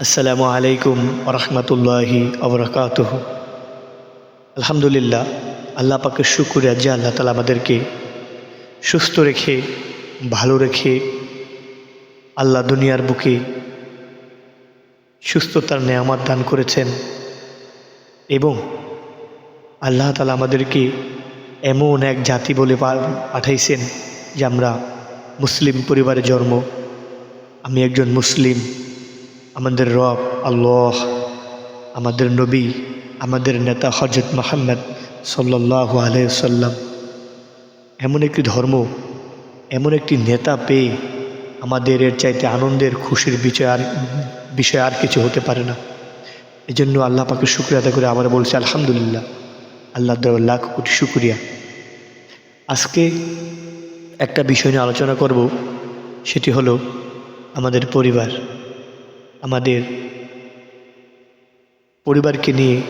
আসসালামু আলাইকুম রহমতুল্লাহি আবরকাত আলহামদুলিল্লাহ, আল্লাহ পাকে শুকুরিয়া যে আল্লাহ তালা আমাদেরকে সুস্থ রেখে, ভালো রেখে আল্লাহ দুনিয়ার বুকে সুস্থতার নেয়ামত দান করেছেন এবং আল্লাহ তালা আমাদেরকে এমন এক জাতি বলে পাঠাইছেন যে আমরা মুসলিম পরিবারে জন্ম, আমি একজন মুসলিম। আমাদের রব, আল্লাহ, আমাদের নবী, আমাদের নেতা হজরত মোহাম্মদ সাল্লাহ আলাইসাল্লাম এমন একটি ধর্ম, এমন একটি নেতা পেয়ে আমাদের এর চাইতে আনন্দের, খুশির বিষয় আর বিষয় আর কিছু হতে পারে না। এই জন্য আল্লাহ পাকে শুক্রিয়া আদায় করে আবার বলছে, আলহামদুলিল্লাহ আল্লাহ দেওয়ার লাখ কোটি শুক্রিয়া। আজকে একটা বিষয় নিয়ে আলোচনা করব, সেটি হলো আমাদের পরিবার। আমাদের পরিবারকে নিয়ে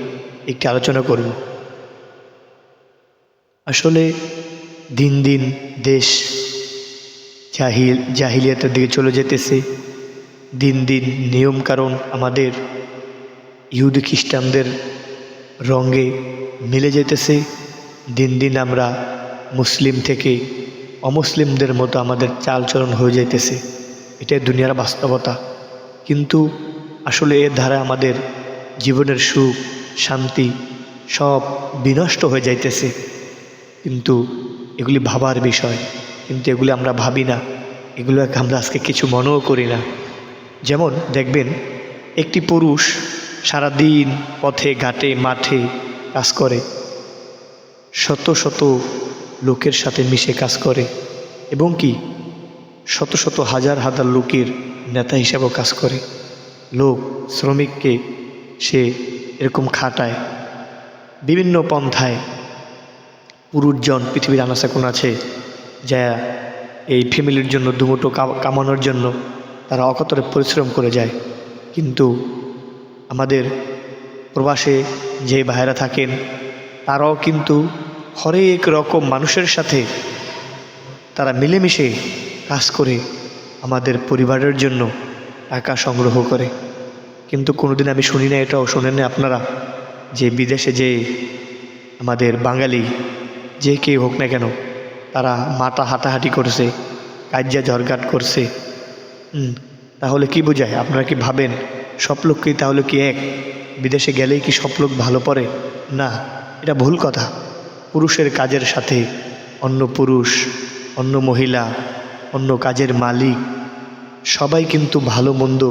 একটি আলোচনা করব আসলে দিন দিন দেশ জাহিল, জাহিলিয়াতের দিকে চলে যেতেছে। দিন দিন নিয়ম কারণ আমাদের ইহুদি খ্রিস্টানদের রঙে মিলে যেতেছে। দিন দিন আমরা মুসলিম থেকে অমুসলিমদের মতো আমাদের চালচলন হয়ে যাইতেছে। এটাই দুনিয়ার বাস্তবতা। কিন্তু আসলে এর দ্বারা আমাদের জীবনের সুখ, শান্তি সব বিনষ্ট হয়ে যাইতেছে। কিন্তু এগুলি ভাবার বিষয়, কিন্তু এগুলি আমরা ভাবি না এগুলো আমরা আজকে কিছু মনেও করি না। যেমন দেখবেন, একটি পুরুষ সারাদিন পথে, ঘাটে, মাঠে কাজ করে, শত শত লোকের সাথে মিশে কাজ করে, এবং কি শত শত হাজার হাজার লোকের নেতা হিসাবেও কাজ করে। লোক, শ্রমিককে সে এরকম খাটায়। বিভিন্ন পন্থায় পুরুষজন পৃথিবীর আনাচে কোন আছে, যা এই ফ্যামিলির জন্য দুমুটো কামানোর জন্য তারা অকতরে পরিশ্রম করে যায়। কিন্তু আমাদের প্রবাসে যে ভাইরা থাকেন, তারাও কিন্তু হরেক রকম মানুষের সাথে তারা মিলেমিশে কাজ করে আমাদের পরিবারের জন্য টাকা সংগ্রহ করে। কিন্তু কোনোদিন আমি শুনি না এটাও শোনেন আপনারা, যে বিদেশে যে আমাদের বাঙালি, যে কেউ হোক না কেন, তারা মাথা হাঁটাহাঁটি করছে কাজ্যা ঝরঘাট করছে। তাহলে কি বোঝায়? আপনারা কি ভাবেন? সব লোককেই তাহলে কি এক? বিদেশে গেলেই কি সব লোক ভালো পড়ে? না, এটা ভুল কথা। পুরুষের কাজের সাথে অন্য পুরুষ, অন্য মহিলা অন্য কাজের মালিক। সবাই কিন্তু ভালো মন্দ,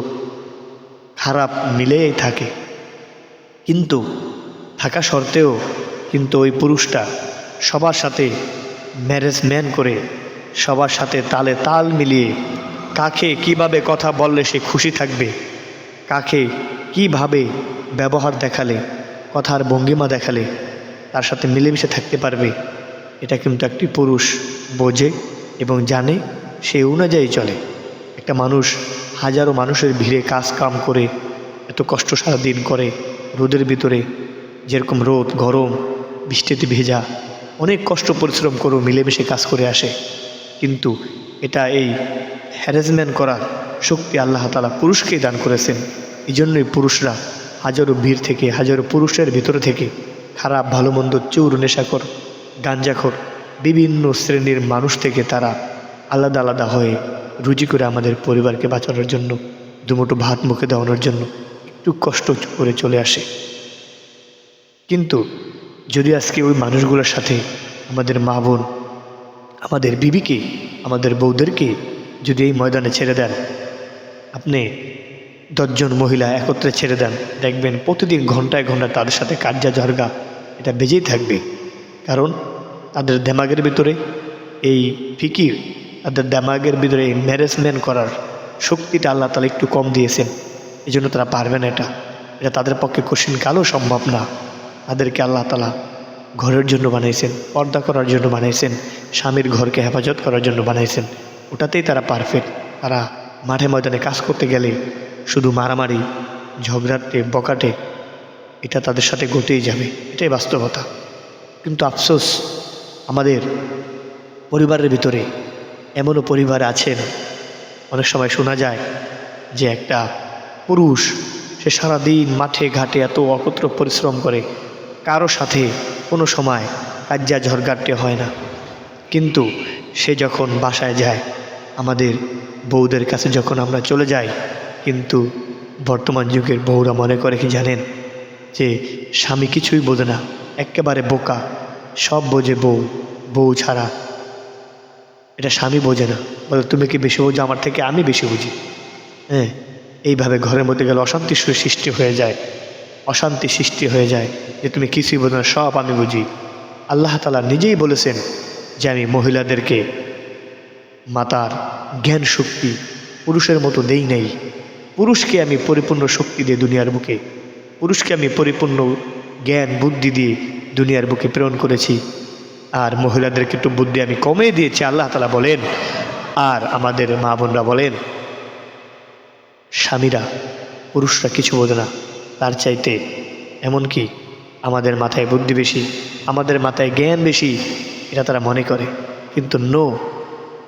খারাপ মিলেই থাকে। কিন্তু থাকা সত্ত্বেও কিন্তু ওই পুরুষটা সবার সাথে ম্যারেজ ম্যান করে সবার সাথে তালে তাল মিলিয়ে কাকে কীভাবে কথা বললে সে খুশি থাকবে, কাকে কীভাবে ব্যবহার দেখালে, কথার ভঙ্গিমা দেখালে তার সাথে মিলেমিশে থাকতে পারবে, এটা কিন্তু একটি পুরুষ বোঝে এবং জানে। সে অনুযায়ী চলে। একটা মানুষ হাজারো মানুষের ভিড়ে কাজ কাম করে, এত কষ্ট সারাদিন করে, রোদের ভিতরে, যেরকম রোদ, গরম, বৃষ্টিতে ভেজা, অনেক কষ্ট পরিশ্রম করেও মিলেমিশে কাজ করে আসে। কিন্তু এটা এই হ্যারাসমেন্ট করার শক্তি আল্লাহ তালা পুরুষকেই দান করেছেন। এই জন্যই পুরুষরা হাজারো ভিড় থেকে, হাজারো পুরুষের ভিতরে থেকে খারাপ, ভালো মন্দ চৌর নেশাকর গাঞ্জাখর, বিভিন্ন শ্রেণির মানুষ থেকে তারা আলাদা আলাদা হয়ে রুজি করে আমাদের পরিবারকে বাঁচানোর জন্য দুমুটো ভাত মুখে দেওয়ানোর জন্য একটু কষ্ট করে চলে আসে। কিন্তু যদি আজকে ওই মানুষগুলোর সাথে আমাদের মা বোন, আমাদের বিবিকে, আমাদের বৌদেরকে যদি এই ময়দানে ছেড়ে দেন, আপনি দশজন মহিলা একত্রে ছেড়ে দেন, দেখবেন প্রতিদিন ঘন্টায় ঘন্টায় তাদের সাথে কার্যা ঝরগা এটা বেজেই থাকবে। কারণ তাদের দেমাগের ভিতরে এই ফিকির তাদের দেমাগের ভিতরে এই ম্যারেজমেন্ট করার শক্তিটা আল্লাহ তালা একটু কম দিয়েছেন। এই জন্য তারা পারবে না এটা। এটা তাদের পক্ষে কঠিন কালও সম্ভব না। তাদেরকে আল্লাহ তালা ঘরের জন্য বানাইছেন পর্দা করার জন্য বানাইছেন স্বামীর ঘরকে হেফাজত করার জন্য বানাইছেন ওটাতেই তারা পারফেক্ট তারা মাঠে ময়দানে কাজ করতে গেলে শুধু মারামারি, ঝগড়াটে, বকাটে, এটা তাদের সাথে ঘটেই যাবে। এটাই বাস্তবতা। কিন্তু আফসোস আমাদের পরিবারের ভিতরে এমনও পরিবার আছেন। অনেক সময় শোনা যায় যে একটা পুরুষ, সে সারাদিন মাঠে ঘাটে এত অকত্র পরিশ্রম করে, কারও সাথে কোনো সময় কাজ্জা ঝরগাটে হয় না। কিন্তু সে যখন বাসায় যায়, আমাদের বউদের কাছে যখন আমরা চলে যাই, কিন্তু বর্তমান যুগের বউরা মনে করে কি জানেন? যে স্বামী কিছুই বোঝে না, একেবারে বোকা। সব বোঝে বউ বউ ছাড়া এটা স্বামী বোঝে না। বলে, তুমি কি বেশি বোঝো? আমার থেকে আমি বেশি বুঝি। হ্যাঁ এইভাবে ঘরের মধ্যে গেলে অশান্তি সৃষ্টি হয়ে যায়। অশান্তি সৃষ্টি হয়ে যায় যে, তুমি কিছুই বোঝো না, সব আমি বুঝি। আল্লাহ তালা নিজেই বলেছেন যে, আমি মহিলাদেরকে মাতার জ্ঞান শক্তি পুরুষের মতো দেই নাই। পুরুষকে আমি পরিপূর্ণ শক্তি দিয়ে দুনিয়ার বুকে, পুরুষকে আমি পরিপূর্ণ জ্ঞান বুদ্ধি দিয়ে দুনিয়ার বুকে প্রেরণ করেছি। আর মহিলাদেরকে একটু বুদ্ধি আমি কমে দিয়েছি, আল্লাহ তালা বলেন, আর আমাদের মা বোনরা বলেন, স্বামীরা, পুরুষরা কিছু বোঝে না, তার চাইতে এমনকি আমাদের মাথায় বুদ্ধি বেশি, আমাদের মাথায় জ্ঞান বেশি, এটা তারা মনে করে। কিন্তু নো,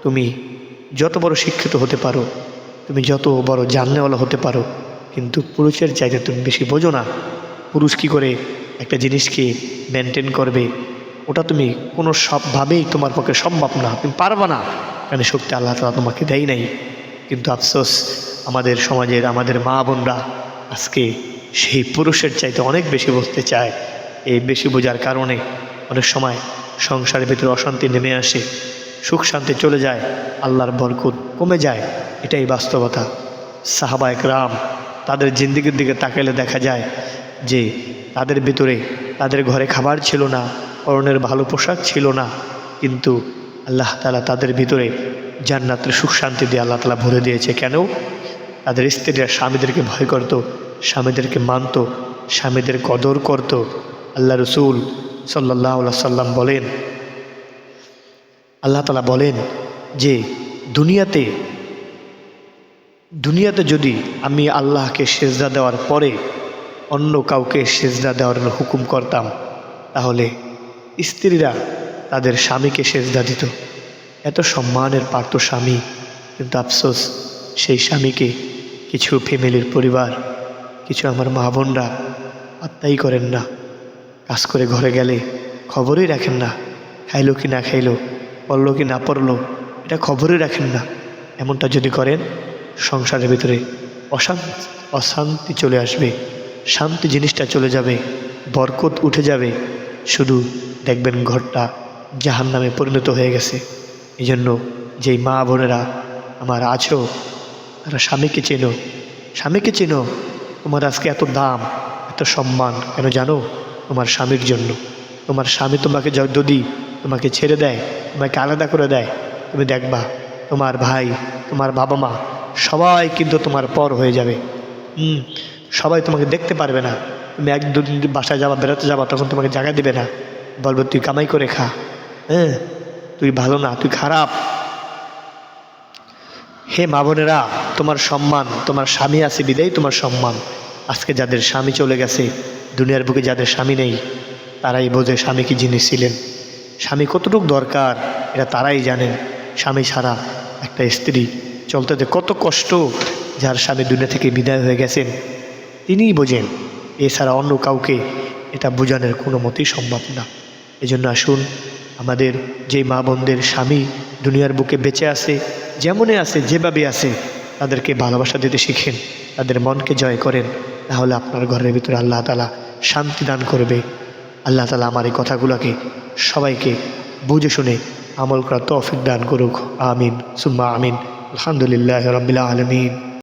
তুমি যত বড় শিক্ষিত হতে পারো, তুমি যত বড় জানলেওয়ালা হতে পারো, কিন্তু পুরুষের চাইতে তুমি বেশি বোঝো না। পুরুষ কী করে একটা জিনিসকে মেনটেন করবে ওটা তুমি কোনো সবভাবেই তোমার পক্ষে সম্ভব না। তুমি পারবা না। কেন শক্তি আল্লাহ তালা তোমাকে দেয় নাই। কিন্তু আফসোস, আমাদের সমাজের, আমাদের মা বোনরা আজকে সেই পুরুষের চাইতে অনেক বেশি বুঝতে চায়। এই বেশি বোঝার কারণে অনেক সময় সংসারের ভিতরে অশান্তি নেমে আসে, সুখ শান্তি চলে যায়, আল্লাহর বরকত কমে যায়। এটাই বাস্তবতা। সাহাবায়ক রাম তাদের জিন্দিগির দিকে তাকাইলে দেখা যায় যে তাদের ভিতরে তাদের ঘরে খাবার ছিল না। পরনের ভালো পোশাক ছিল না। কিন্তু আল্লাহ তালা তাদের ভিতরে জান্নাতের সুখ শান্তি দিয়ে আল্লাহ তালা ভরে দিয়েছে। কেন? তাদের স্ত্রীরা স্বামীদেরকে ভয় করত, স্বামীদেরকে মানত, স্বামীদের কদর করত। আল্লাহ রসুল সাল্লাহ সাল্লাম বলেন, আল্লাহ তালা বলেন যে, দুনিয়াতে দুনিয়াতে যদি আমি আল্লাহকে সেজদা দেওয়ার পরে অন্য কাউকে সেজদা দেওয়ার হুকুম করতাম, তাহলে স্ত্রীরা তাদের স্বামীকে সেজদা দিত। এত সম্মানের পারত স্বামী, কিন্তু আফসোস, সেই স্বামীকে কিছু ফ্যামিলির পরিবার, কিছু আমার মা বোনরা আত্মাই করেন না। কাজ করে ঘরে গেলে খবরই রাখেন না, খাইলো কি না খাইলো, পড়ল কি না পড়ল, এটা খবরই রাখেন না। এমনটা যদি করেন, সংসারের ভিতরে অশান্তি অশান্তি চলে আসবে, শান্তি জিনিসটা চলে যাবে, বরকত উঠে যাবে, শুধু দেখবেন ঘরটা জাহান নামে পরিণত হয়ে গেছে। এই জন্য যেই মা বোনেরা আমার আছো, তারা স্বামীকে চেনো। স্বামীকে চেনো, তোমার আজকে এত দাম, এত সম্মান, কেন জানো? তোমার স্বামীর জন্য। তোমার স্বামী তোমাকে যদি তোমাকে ছেড়ে দেয়, তোমাকে আলাদা করে দেয়। তুমি দেখবা, তোমার ভাই, তোমার বাবা মা, সবাই কিন্তু তোমার পর হয়ে যাবে। হুম, সবাই তোমাকে দেখতে পারবে না। তুমি এক দুদিন বাসায় যাবা বেরোতে যাবা, তখন তোমাকে জায়গা দেবে না। বলব, তুই কামাই করে খা। হ্যাঁ তুই ভালো না, তুই খারাপ। হে মা বোনেরা, তোমার সম্মান, তোমার স্বামী আছে বিদায়, তোমার সম্মান। আজকে যাদের স্বামী চলে গেছে, দুনিয়ার বুকে যাদের স্বামী নেই, তারাই বোঝে স্বামী কি জিনিস ছিলেন। স্বামী কতটুকু দরকার, এটা তারাই জানেন। স্বামী ছাড়া একটা স্ত্রী চলতে কত কষ্ট, যার স্বামী দুনিয়া থেকে বিদায় হয়ে গেছেন, তিনিই বোঝেন। এছাড়া অন্য কাউকে এটা বোঝানোর কোনো মতেই সম্ভব না। এজন্য আসুন, আমাদের যে মা বোনদের স্বামী দুনিয়ার বুকে বেঁচে আছে যেমনই আছে, যেভাবে আছে, তাদেরকে ভালোবাসা দিতে শিখেন, তাদের মনকে জয় করেন, তাহলে আপনার ঘরের ভিতরে আল্লাহ তালা শান্তি দান করবে। আল্লাহ তালা আমার এই কথাগুলোকে সবাইকে বুঝে শুনে আমল করা তৌফিক দান করুক। আমিন। সুম্মা আমিন। আলহামদুলিল্লাহ রবিল্লা আলমিন।